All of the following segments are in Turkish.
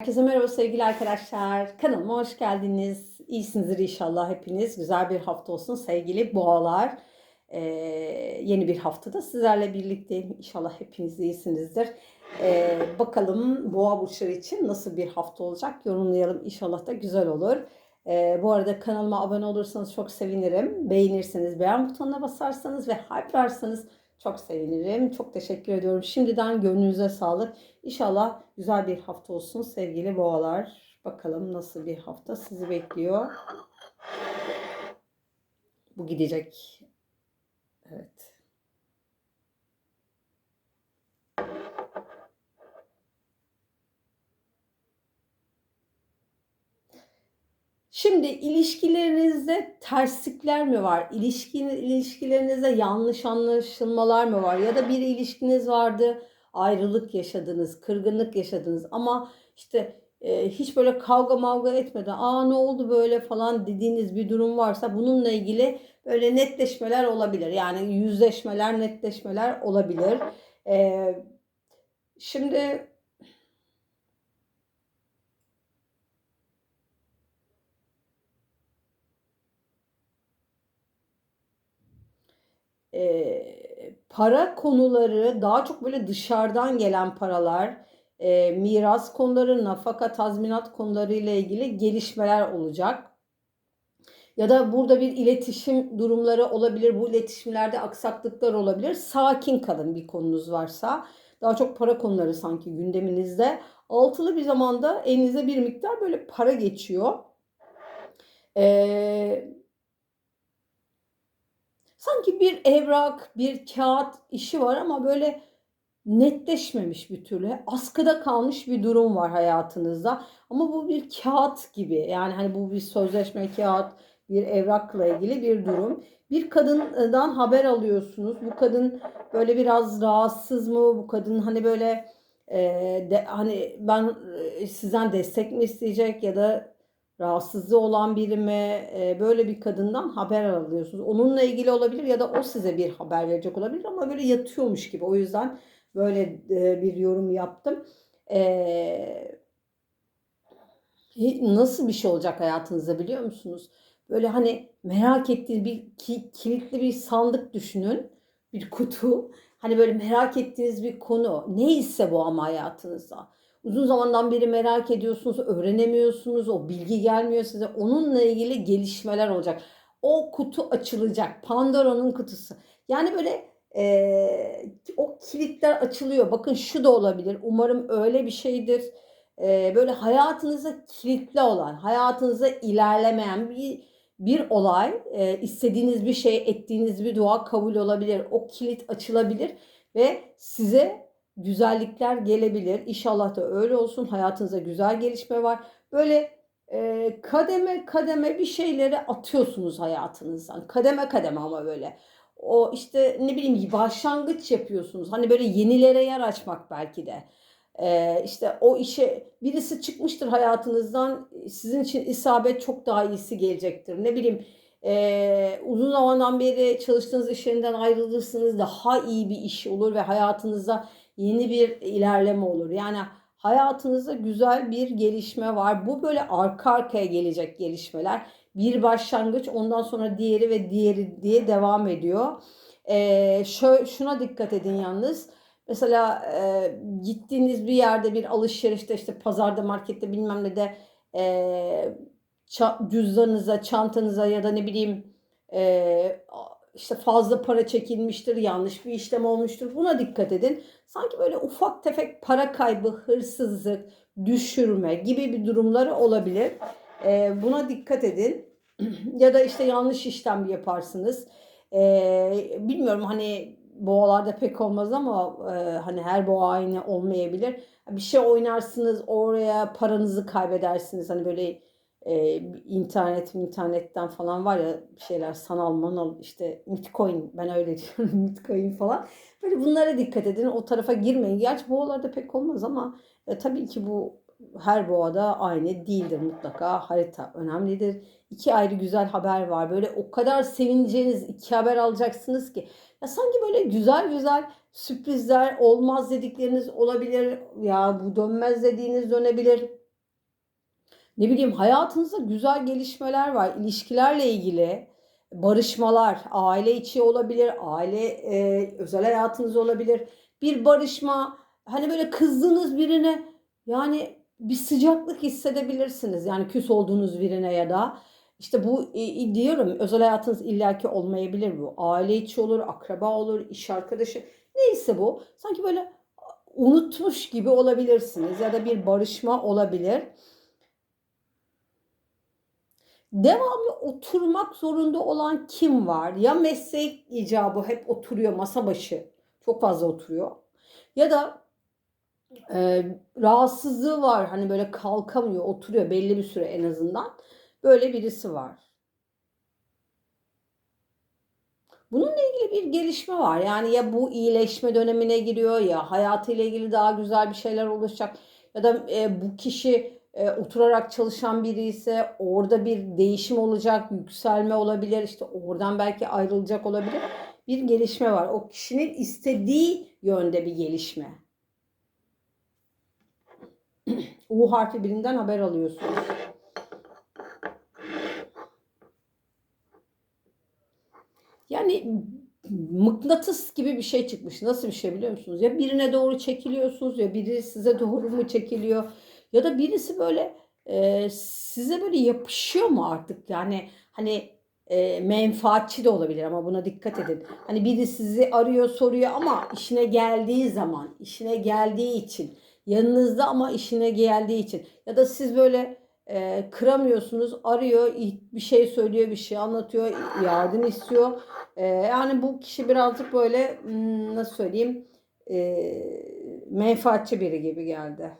Herkese merhaba sevgili arkadaşlar. Kanalıma hoş geldiniz. İyisinizdir inşallah hepiniz. Güzel bir hafta olsun sevgili boğalar. Ee, yeni bir haftada sizlerle birlikteyim. İnşallah hepiniz iyisinizdir. Ee, bakalım boğa burçları için nasıl bir hafta olacak yorumlayalım. İnşallah da güzel olur. Ee, bu arada kanalıma abone olursanız çok sevinirim. Beğenirseniz, beğen butonuna basarsanız ve hype'larsanız çok sevinirim. Çok teşekkür ediyorum. Şimdiden gönlünüze sağlık. İnşallah güzel bir hafta olsun sevgili boğalar. Bakalım nasıl bir hafta sizi bekliyor. Bu gidecek. Evet. Şimdi ilişkilerinizde terslikler mi var? İlişki, ilişkilerinizde yanlış anlaşılmalar mı var? Ya da bir ilişkiniz vardı, ayrılık yaşadınız, kırgınlık yaşadınız ama işte e, hiç böyle kavga mavga etmeden aa ne oldu böyle falan dediğiniz bir durum varsa bununla ilgili böyle netleşmeler olabilir. Yani yüzleşmeler, netleşmeler olabilir. E, şimdi e, para konuları daha çok böyle dışarıdan gelen paralar, e, miras konuları, nafaka, tazminat konuları ile ilgili gelişmeler olacak. Ya da burada bir iletişim durumları olabilir. Bu iletişimlerde aksaklıklar olabilir. Sakin kalın bir konunuz varsa. Daha çok para konuları sanki gündeminizde. Altılı bir zamanda elinize bir miktar böyle para geçiyor. Eee Sanki bir evrak, bir kağıt işi var ama böyle netleşmemiş bir türlü. Askıda kalmış bir durum var hayatınızda. Ama bu bir kağıt gibi. Yani hani bu bir sözleşme kağıt, bir evrakla ilgili bir durum. Bir kadından haber alıyorsunuz. Bu kadın böyle biraz rahatsız mı? Bu kadın hani böyle e, de, hani ben sizden destek mi isteyecek ya da rahatsızlığı olan biri mi e, böyle bir kadından haber alıyorsunuz. Onunla ilgili olabilir ya da o size bir haber verecek olabilir ama böyle yatıyormuş gibi. O yüzden böyle e, bir yorum yaptım. E, nasıl bir şey olacak hayatınızda biliyor musunuz? Böyle hani merak ettiğiniz bir ki, kilitli bir sandık düşünün. Bir kutu. Hani böyle merak ettiğiniz bir konu. Neyse bu ama hayatınızda uzun zamandan beri merak ediyorsunuz, öğrenemiyorsunuz, o bilgi gelmiyor size. Onunla ilgili gelişmeler olacak. O kutu açılacak. Pandora'nın kutusu. Yani böyle e, o kilitler açılıyor. Bakın şu da olabilir. Umarım öyle bir şeydir. E, böyle hayatınıza kilitli olan, hayatınıza ilerlemeyen bir bir olay, e, istediğiniz bir şey, ettiğiniz bir dua kabul olabilir. O kilit açılabilir ve size güzellikler gelebilir. İnşallah da öyle olsun. Hayatınızda güzel gelişme var. Böyle e, kademe kademe bir şeyleri atıyorsunuz hayatınızdan. Kademe kademe ama böyle. O işte ne bileyim başlangıç yapıyorsunuz. Hani böyle yenilere yer açmak belki de. Ee, işte o işe birisi çıkmıştır hayatınızdan sizin için isabet çok daha iyisi gelecektir. Ne bileyim e, uzun zamandan beri çalıştığınız iş yerinden ayrılırsınız daha iyi bir iş olur ve hayatınızda yeni bir ilerleme olur. Yani hayatınızda güzel bir gelişme var. Bu böyle arka arkaya gelecek gelişmeler. Bir başlangıç ondan sonra diğeri ve diğeri diye devam ediyor. Ee, şöyle, şuna dikkat edin yalnız. Mesela e, gittiğiniz bir yerde bir alışverişte işte pazarda markette bilmem ne de e, cüzdanınıza, çantanıza ya da ne bileyim e, işte fazla para çekilmiştir, yanlış bir işlem olmuştur. Buna dikkat edin. Sanki böyle ufak tefek para kaybı, hırsızlık, düşürme gibi bir durumları olabilir. E, buna dikkat edin. ya da işte yanlış işlem yaparsınız. E, bilmiyorum hani boğalarda pek olmaz ama e, hani her boğa aynı olmayabilir. Bir şey oynarsınız oraya paranızı kaybedersiniz. Hani böyle e, internet internetten falan var ya şeyler sanal manal işte bitcoin ben öyle diyorum bitcoin falan. Böyle bunlara dikkat edin o tarafa girmeyin. Gerçi boğalarda pek olmaz ama e, tabii ki bu her boğada aynı değildir mutlaka. Harita önemlidir. İki ayrı güzel haber var. Böyle o kadar sevineceğiniz iki haber alacaksınız ki. Ya sanki böyle güzel güzel sürprizler olmaz dedikleriniz olabilir. Ya bu dönmez dediğiniz dönebilir ne bileyim hayatınızda güzel gelişmeler var. İlişkilerle ilgili barışmalar, aile içi olabilir, aile e, özel hayatınız olabilir. Bir barışma, hani böyle kızdığınız birine yani bir sıcaklık hissedebilirsiniz. Yani küs olduğunuz birine ya da işte bu e, diyorum özel hayatınız illaki olmayabilir bu. Aile içi olur, akraba olur, iş arkadaşı neyse bu. Sanki böyle unutmuş gibi olabilirsiniz ya da bir barışma olabilir. Devamlı oturmak zorunda olan kim var? Ya meslek icabı hep oturuyor masa başı. Çok fazla oturuyor. Ya da e, rahatsızlığı var. Hani böyle kalkamıyor, oturuyor belli bir süre en azından. Böyle birisi var. Bununla ilgili bir gelişme var. Yani ya bu iyileşme dönemine giriyor ya hayatıyla ilgili daha güzel bir şeyler olacak ya da e, bu kişi e, oturarak çalışan biri ise orada bir değişim olacak, yükselme olabilir. İşte oradan belki ayrılacak olabilir. Bir gelişme var. O kişinin istediği yönde bir gelişme. U harfi birinden haber alıyorsunuz. Yani mıknatıs gibi bir şey çıkmış. Nasıl bir şey biliyor musunuz? Ya birine doğru çekiliyorsunuz ya biri size doğru mu çekiliyor? Ya da birisi böyle e, size böyle yapışıyor mu artık? Yani hani e, menfaatçi de olabilir ama buna dikkat edin. Hani biri sizi arıyor soruyor ama işine geldiği zaman, işine geldiği için, yanınızda ama işine geldiği için ya da siz böyle e, kıramıyorsunuz, arıyor, bir şey söylüyor, bir şey anlatıyor, yardım istiyor. E, yani bu kişi birazcık böyle hmm, nasıl söyleyeyim e, menfaatçi biri gibi geldi.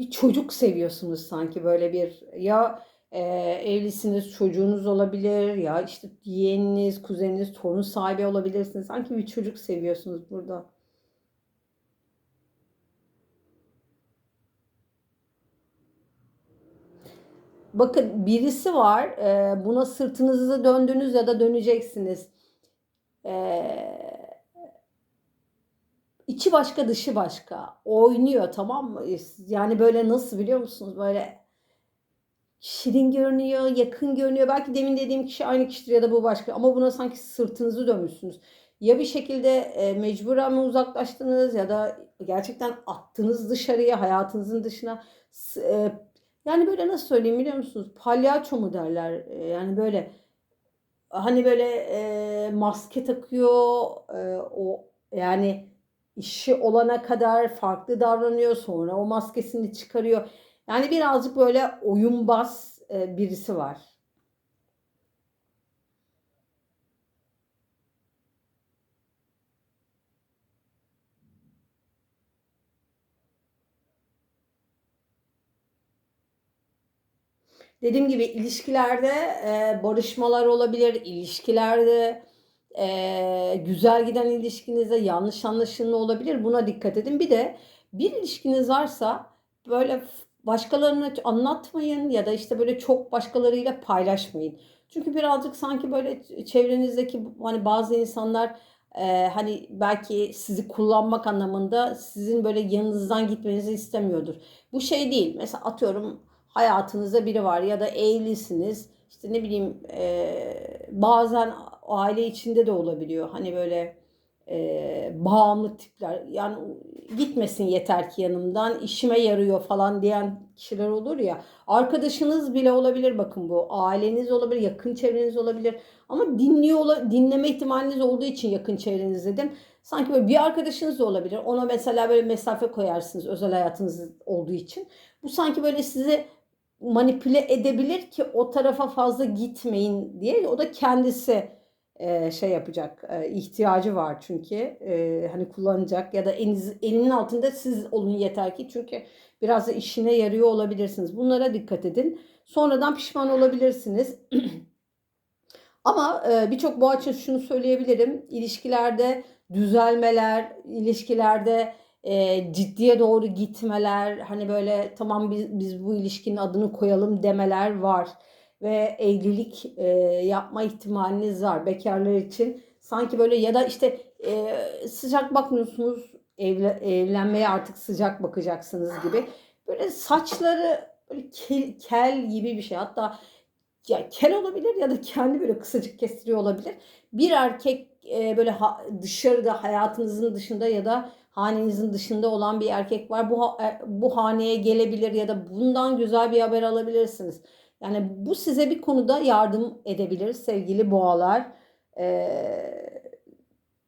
Bir çocuk seviyorsunuz sanki böyle bir ya e, evlisiniz çocuğunuz olabilir ya işte yeğeniniz, kuzeniniz, torun sahibi olabilirsiniz. Sanki bir çocuk seviyorsunuz burada. Bakın birisi var. E, buna sırtınızı döndünüz ya da döneceksiniz. Eee içi başka dışı başka. Oynuyor tamam mı? Yani böyle nasıl biliyor musunuz? Böyle şirin görünüyor, yakın görünüyor. Belki demin dediğim kişi aynı kişidir ya da bu başka. Ama buna sanki sırtınızı dönmüşsünüz. Ya bir şekilde e, mecburen mi uzaklaştınız ya da gerçekten attınız dışarıya, hayatınızın dışına. E, yani böyle nasıl söyleyeyim biliyor musunuz? Palyaço mu derler? E, yani böyle hani böyle e, maske takıyor, e, o yani işi olana kadar farklı davranıyor. Sonra o maskesini çıkarıyor. Yani birazcık böyle oyunbaz e, birisi var. Dediğim gibi ilişkilerde e, barışmalar olabilir, ilişkilerde e, güzel giden ilişkinizde yanlış anlaşılma olabilir. Buna dikkat edin. Bir de bir ilişkiniz varsa böyle başkalarına anlatmayın ya da işte böyle çok başkalarıyla paylaşmayın. Çünkü birazcık sanki böyle çevrenizdeki hani bazı insanlar e, hani belki sizi kullanmak anlamında sizin böyle yanınızdan gitmenizi istemiyordur. Bu şey değil. Mesela atıyorum hayatınızda biri var ya da evlisiniz. İşte ne bileyim e, bazen aile içinde de olabiliyor. Hani böyle e, bağımlı tipler. Yani gitmesin yeter ki yanımdan işime yarıyor falan diyen kişiler olur ya. Arkadaşınız bile olabilir bakın bu. Aileniz olabilir, yakın çevreniz olabilir. Ama dinliyor dinleme ihtimaliniz olduğu için yakın çevreniz dedim. Sanki böyle bir arkadaşınız da olabilir. Ona mesela böyle mesafe koyarsınız özel hayatınız olduğu için. Bu sanki böyle sizi manipüle edebilir ki o tarafa fazla gitmeyin diye. O da kendisi e, şey yapacak e, ihtiyacı var çünkü e, hani kullanacak ya da eliniz, elinin altında siz olun yeter ki çünkü biraz da işine yarıyor olabilirsiniz. Bunlara dikkat edin. Sonradan pişman olabilirsiniz. Ama e, birçok boğa için şunu söyleyebilirim. İlişkilerde düzelmeler, ilişkilerde e, ciddiye doğru gitmeler, hani böyle tamam biz, biz bu ilişkinin adını koyalım demeler var ve evlilik e, yapma ihtimaliniz var bekarlar için. Sanki böyle ya da işte e, sıcak bakmıyorsunuz evle, evlenmeye artık sıcak bakacaksınız gibi. Böyle saçları böyle kel, kel gibi bir şey. Hatta ya kel olabilir ya da kendi böyle kısacık kestiriyor olabilir. Bir erkek e, böyle ha- dışarıda hayatınızın dışında ya da hanenizin dışında olan bir erkek var. Bu e, bu haneye gelebilir ya da bundan güzel bir haber alabilirsiniz. Yani bu size bir konuda yardım edebilir sevgili boğalar. Ee,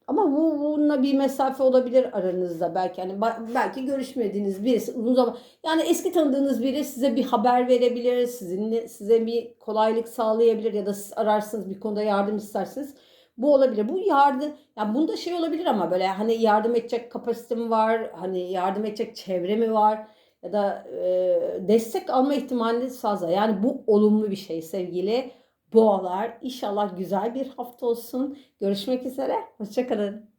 ama bu bununla bir mesafe olabilir aranızda belki hani belki görüşmediğiniz birisi uzun zaman yani eski tanıdığınız biri size bir haber verebilir, sizinle size bir kolaylık sağlayabilir ya da siz ararsınız bir konuda yardım istersiniz. Bu olabilir. Bu yardım ya bunda şey olabilir ama böyle hani yardım edecek kapasitem var, hani yardım edecek çevre mi var ya da e, destek alma ihtimaliniz fazla. Yani bu olumlu bir şey sevgili boğalar. İnşallah güzel bir hafta olsun. Görüşmek üzere. Hoşçakalın.